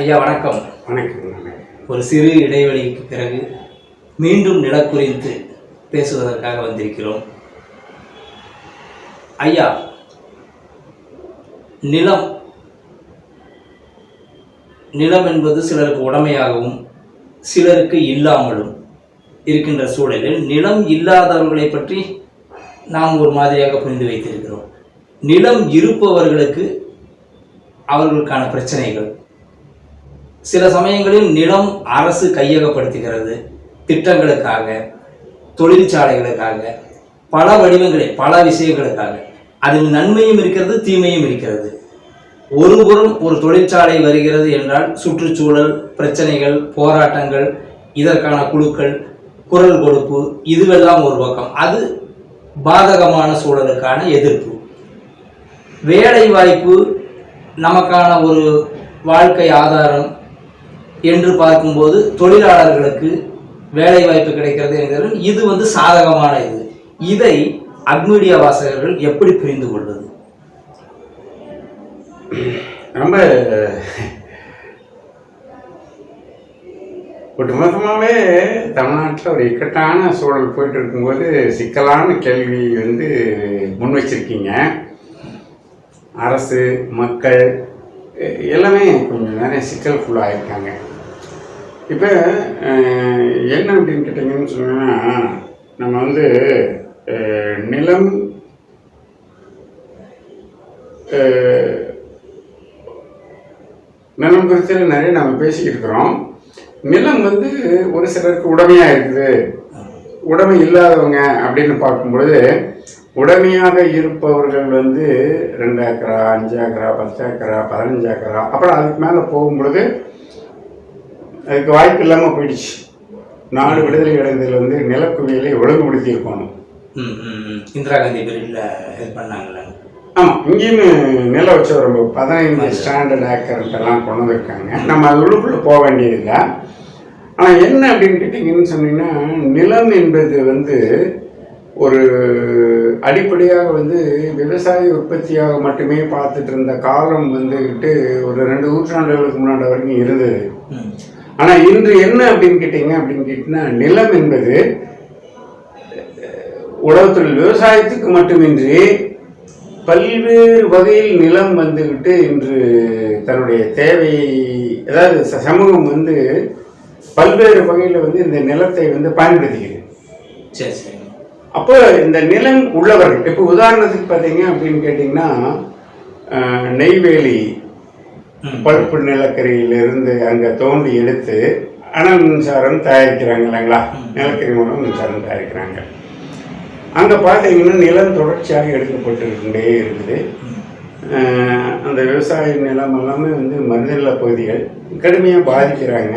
ஐயா வணக்கம். வணக்கம். ஒரு சிறு இடைவெளிக்கு பிறகு மீண்டும் நிலம் குறித்து பேசுவதற்காக வந்திருக்கிறோம். ஐயா நிலம் நிலம் என்பது சிலருக்கு உடமையாகவும் சிலருக்கு இல்லாமலும் இருக்கின்ற சூழலில் நிலம் இல்லாதவர்களை பற்றி நாம் ஒரு மாதிரியாக புரிந்து வைத்திருக்கிறோம். நிலம் இருப்பவர்களுக்கு அவர்களுக்கான பிரச்சனைகள் சில சமயங்களில் நிலம் அரசு கையகப்படுத்துகிறது திட்டங்களுக்காக தொழிற்சாலைகளுக்காக பல வடிவங்களில் பல விஷயங்களுக்காக. அதில் நன்மையும் இருக்கிறது தீமையும் இருக்கிறது. ஒருபுறம் ஒரு தொழிற்சாலை வருகிறது என்றால் சுற்றுச்சூழல் பிரச்சனைகள் போராட்டங்கள் இதற்கான குழுக்கள் குரல் கொடுப்பு இதுவெல்லாம் ஒரு பக்கம். அது பாதகமான சூழலுக்கான எதிர்ப்பு. வேலை வாய்ப்பு நமக்கான ஒரு வாழ்க்கை ஆதாரம் என்று பார்க்கும்போது தொழிலாளர்களுக்கு வேலை வாய்ப்பு கிடைக்கிறது என்கிறது இது வந்து சாதகமான இது. இதை அக்மீடியா வாசகர்கள் எப்படி புரிந்து கொள்வது? ரொம்ப ஒட்டுமொத்தமாகவே தமிழ்நாட்டில் ஒரு இக்கட்டான சூழல் போயிட்டு இருக்கும்போது சிக்கலான கேள்வி வந்து முன் வச்சிருக்கீங்க. அரசு மக்கள் எல்லாமே கொஞ்சம் நிறைய சிக்கலுக்குள்ளாக இருக்காங்க இப்போ என்ன அப்படின்னு கேட்டிங்கன்னு சொன்னால் நம்ம வந்து நிலம் நிலம் குறித்து நிறைய நம்ம பேசிக்கிட்டு இருக்கிறோம். நிலம் வந்து ஒரு சிலருக்கு உடமையாக இருக்குது. உடமை இல்லாதவங்க அப்படின்னு பார்க்கும்பொழுது உடைமையாக இருப்பவர்கள் வந்து ரெண்டு ஏக்கரா அஞ்சு ஏக்கரா பத்து ஏக்கரா பதினஞ்சு ஏக்கரா அப்புறம் அதுக்கு மேலே போகும்பொழுது அதுக்கு வாய்ப்பு இல்லாமல் போயிடுச்சு. நாடு விடுதலை அடைந்ததில் வந்து நிலக்குவியலை ஒழுங்குபடுத்தி இருக்கணும் ம், ம், ம். இந்திரா காந்தி பீரியட்ல இது பண்ணாங்கல்ல? ஆமாம் இங்கேயுமே நிலம் வச்சு ஒரு பதினைந்து ஸ்டாண்டர்ட் ஏக்கர்ட்டெல்லாம் கொண்டு வந்திருக்காங்க. நம்ம அது உள்ளுக்குள்ளே போக வேண்டியதில்லை. ஆனால் என்ன அப்படின்னு கேட்டிங்கன்னு சொன்னீங்கன்னா நிலம் என்பது வந்து ஒரு அடிப்படையாக வந்து விவசாய உற்பத்தியாக மட்டுமே பார்த்துட்டு இருந்த காலம் வந்துக்கிட்டு ஒரு ரெண்டு நூற்றாண்டுகளுக்கு முன்னாடி வரைக்கும் இருந்தது. ஆனால் இன்று என்ன அப்படின்னு கேட்டிங்க அப்படின்னு கேட்டிங்கன்னா நிலம் என்பது உழவுத்தொழில் விவசாயத்துக்கு மட்டுமின்றி பல்வேறு வகையில் நிலம் வந்துக்கிட்டு இன்று தன்னுடைய தேவையை அதாவது சமூகம் வந்து பல்வேறு வகையில் வந்து இந்த நிலத்தை வந்து பயன்படுத்திக்குது சரி சரி அப்போ இந்த நிலம் உள்ளவர்கள் இப்போ உதாரணத்துக்கு பார்த்தீங்க அப்படின்னு கேட்டிங்கன்னா நெய்வேலி. பழுப்பு நிலக்கரியிலிருந்து அங்கே தோண்டி எடுத்து அனல் மின்சாரம் தயாரிக்கிறாங்க இல்லைங்களா? நிலக்கரி மூலம் மின்சாரம் தயாரிக்கிறாங்க. அங்கே பார்த்தீங்கன்னா நிலம் தொடர்ச்சியாக எடுக்கப்பட்டுக்கிட்டே இருக்குது. அந்த விவசாய நிலம் எல்லாமே வந்து மருதநில பகுதிகள் கடுமையாக பாதிக்கிறாங்க.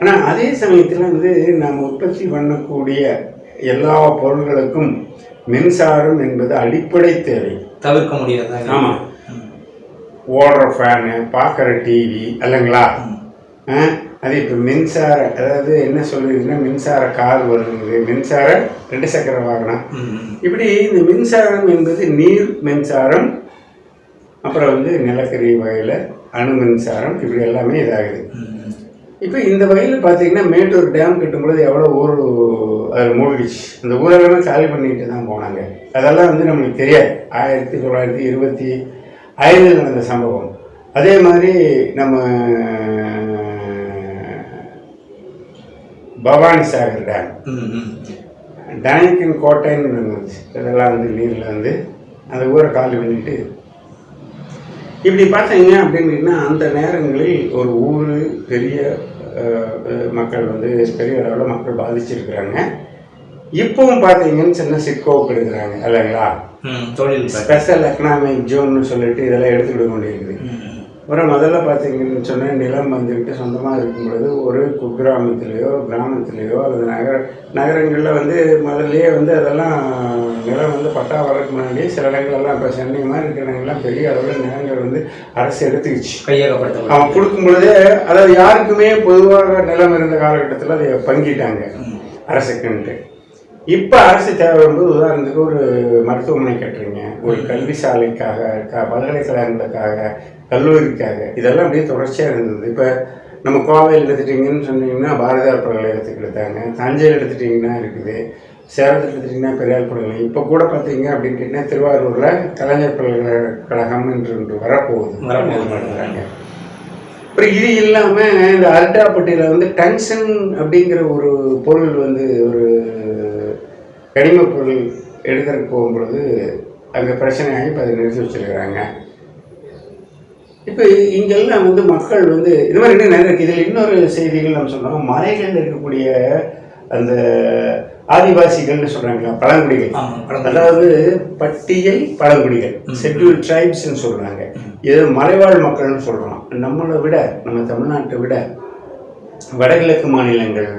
ஆனால் அதே சமயத்தில் வந்து நாம் உற்பத்தி பண்ணக்கூடிய எல்லா பொருள்களுக்கும் மின்சாரம் என்பது அடிப்படை தேவை. தவிர்க்க முடியாதா? ஆமா. ஓடுற ஃபேனு பார்க்குற டிவி இல்லைங்களா? அது இப்போ மின்சார அதாவது என்ன சொல்லுதுன்னா மின்சார கார் வருது மின்சார ரெண்டு சக்கர வாகனம். இப்படி இந்த மின்சாரம் என்பது நீர் மின்சாரம் அப்புறம் வந்து நிலக்கரி வகையில் அணு மின்சாரம் இப்படி எல்லாமே இதாகுது. இப்போ இந்த வகையில் பார்த்தீங்கன்னா மேட்டூர் டேம் கட்டும்பொழுது எவ்வளோ ஊர் அதில் மூழ்கிடுச்சு. அந்த ஊரெல்லாமே காலி பண்ணிட்டு தான் போனாங்க. அதெல்லாம் வந்து நம்மளுக்கு தெரியாது. ஆயிரத்தி தொள்ளாயிரத்தி இருபத்தி அயலில் நடந்த சம்பவம். அதே மாதிரி நம்ம பவானி சாகர் டேம். டேங்கின் கோட்டைன்னு இருந்துச்சு. இதெல்லாம் வந்து நீரில் வந்து அந்த ஊரை காலி பண்ணிட்டு இப்படி பார்த்தீங்க அப்படின்னா அந்த நேரங்களில் ஒரு ஊர் பெரிய மக்கள் வந்து பெரிய அளவில் மக்கள் பாதிச்சிருக்கிறாங்க. இப்பவும் பார்த்தீங்கன்னு சின்ன சிட்கோவுக்கு எடுக்கிறாங்க இல்லைங்களா? தொழில் ஸ்பெஷல் எக்கனாமிக் ஜோன்னு சொல்லிட்டு இதெல்லாம் ம், ம். அப்புறம் முதல்ல பார்த்தீங்கன்னு சொன்னால் நிலம் வந்துக்கிட்டு சொந்தமாக இருக்கும் பொழுது ஒரு குக்கிராமத்திலேயோ கிராமத்திலேயோ அல்லது நகர நகரங்களில் வந்து முதல்லயே வந்து அதெல்லாம் நிலம் வந்து பட்டா வர்றதுக்கு முன்னாடியே சில இடங்கள்லாம் இப்போ சென்னை மாதிரி இருக்கிற இடங்கள்லாம் பெரிய அளவில் நிலங்கள் வந்து அரசு எடுத்துக்கிச்சு. கையகப்படுத்தப்படும் அவன் கொடுக்கும் பொழுதே அதாவது யாருக்குமே பொதுவாக நிலம் இருந்த காலகட்டத்தில் அதை பங்கிட்டாங்க. அரசுக்குன்ட்டு. இப்போ அரசு தேவை வரும்போது உதாரணத்துக்கு ஒரு மருத்துவமனை கட்டுறீங்க. ஒரு கல்வி சாலைக்காக பல்கலைக்கழகங்களுக்காக கல்லூரிக்காக. இதெல்லாம் அப்படியே தொடர்ச்சியாக இருந்தது. இப்போ நம்ம கோவையில் எடுத்துட்டிங்கன்னு சொன்னீங்கன்னா பாரதியார் பல்கலைக்கழகத்துக்கு எடுத்தாங்க. தஞ்சையில் எடுத்துட்டிங்கன்னா இருக்குது. சேலத்தில் எடுத்துட்டிங்கன்னா பெரியார் பல்கலை. இப்போ கூட பார்த்தீங்க அப்படின்னு கேட்டிங்கன்னா திருவாரூரில் கலைஞர் பல்கலைக்கழகம் என்று வரப்போகுது. வரப்போகுது. அப்புறம் இது இல்லாமல் இந்த அரட்டாப்பட்டியில் வந்து டங்ஷன் அப்படிங்கிற ஒரு பொருள் வந்து ஒரு கனிம பொருள் எடுக்கிறதுக்கு போகும்பொழுது அங்கே பிரச்சனையாகி இப்போ அதை நிறுத்தி வச்சிருக்கிறாங்க. இப்போ இங்கெல்லாம் வந்து மக்கள் வந்து இது மாதிரி இன்னும் நிறைய இருக்குது இதில் இன்னொரு செய்திகள் நம்ம சொன்னோம். மலைகளில் இருக்கக்கூடிய அந்த ஆதிவாசிகள்னு சொல்கிறாங்களா பழங்குடிகள். அதாவது பட்டியல் பழங்குடிகள் ஷெட்யூல் ட்ரைப்ஸ்ன்னு சொல்றாங்க. இது மலைவாழ் மக்கள்னு சொல்றோம். நம்மளை விட நம்ம தமிழ்நாட்டை விட வடகிழக்கு மாநிலங்கள்